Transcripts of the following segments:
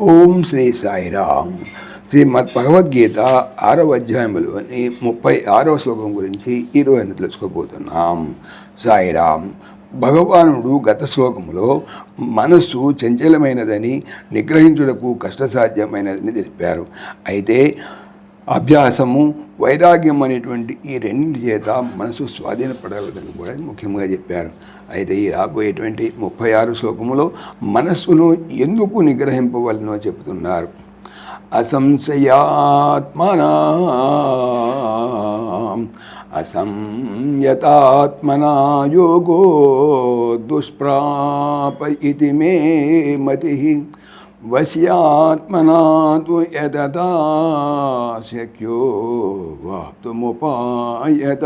ఓం శ్రీ సాయిరామ్. శ్రీమద్ భగవద్గీత ఆరవ అధ్యాయంలోని ముప్పై ఆరవ శ్లోకం గురించి ఈరోజు తెలుసుకోబోతున్నాం. సాయిరామ్ భగవానుడు గత శ్లోకములో మనస్సు చంచలమైనదని నిగ్రహించుటకు కష్టసాధ్యమైనదని తెలిపారు. అయితే అభ్యాసము వైరాగ్యం అనేటువంటి ఈ రెండింటి చేత మనసు స్వాధీనపడగలదని కూడా ముఖ్యంగా చెప్పారు. అయితే ఈ రాబోయేటువంటి ముప్పై ఆరు శ్లోకములో మనస్సును ఎందుకు నిగ్రహింపవలనో చెబుతున్నారు. అసంశయాత్మనా అసంయతాత్మనా యోగో దుష్ప్రాప ఇది మే మతి వశ్యాత్మనా యతతా శక్యో వాప్తుముపాయత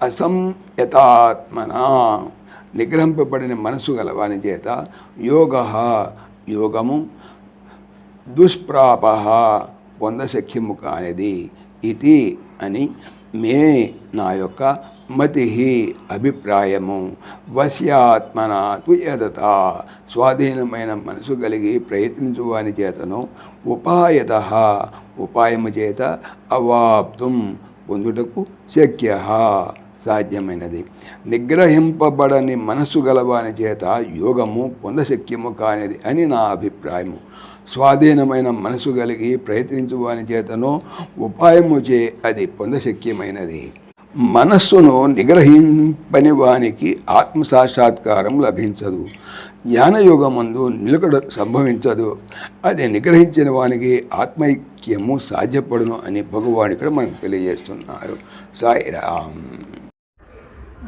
అసంయతాత్మన నిగ్రహింపబడిన మనసు గలవాని చేత యోగ యోగము దుష్ప్రాప పొందశక్యము కానిది ఇది అని మే నా యొక్క మతి అభిప్రాయము. వశ్యాత్మన తుయదత స్వాధీనమైన మనసు కలిగి ప్రయత్నించువాని చేతను ఉపాయత. ఉపాయము చేత అవాప్తుం. పొందుటకు శక్య. సాధ్యమైనది. నిగ్రహింపబడని మనస్సు గలవాని చేత యోగము పొందశక్యము కానిది అని నా అభిప్రాయము. స్వాధీనమైన మనసు కలిగి ప్రయత్నించువాని చేతను ఉపాయము చే అది పొందశక్యమైనది. మనస్సును నిగ్రహింపని వానికి ఆత్మసాక్షాత్కారం లభించదు. జ్ఞానయోగమందు నిలకడ సంభవించదు. అది నిగ్రహించిన వానికి ఆత్మైక్యము సాధ్యపడును అని భగవాన్ ఇక్కడ మనకు తెలియజేస్తున్నారు. సాయిరామ్.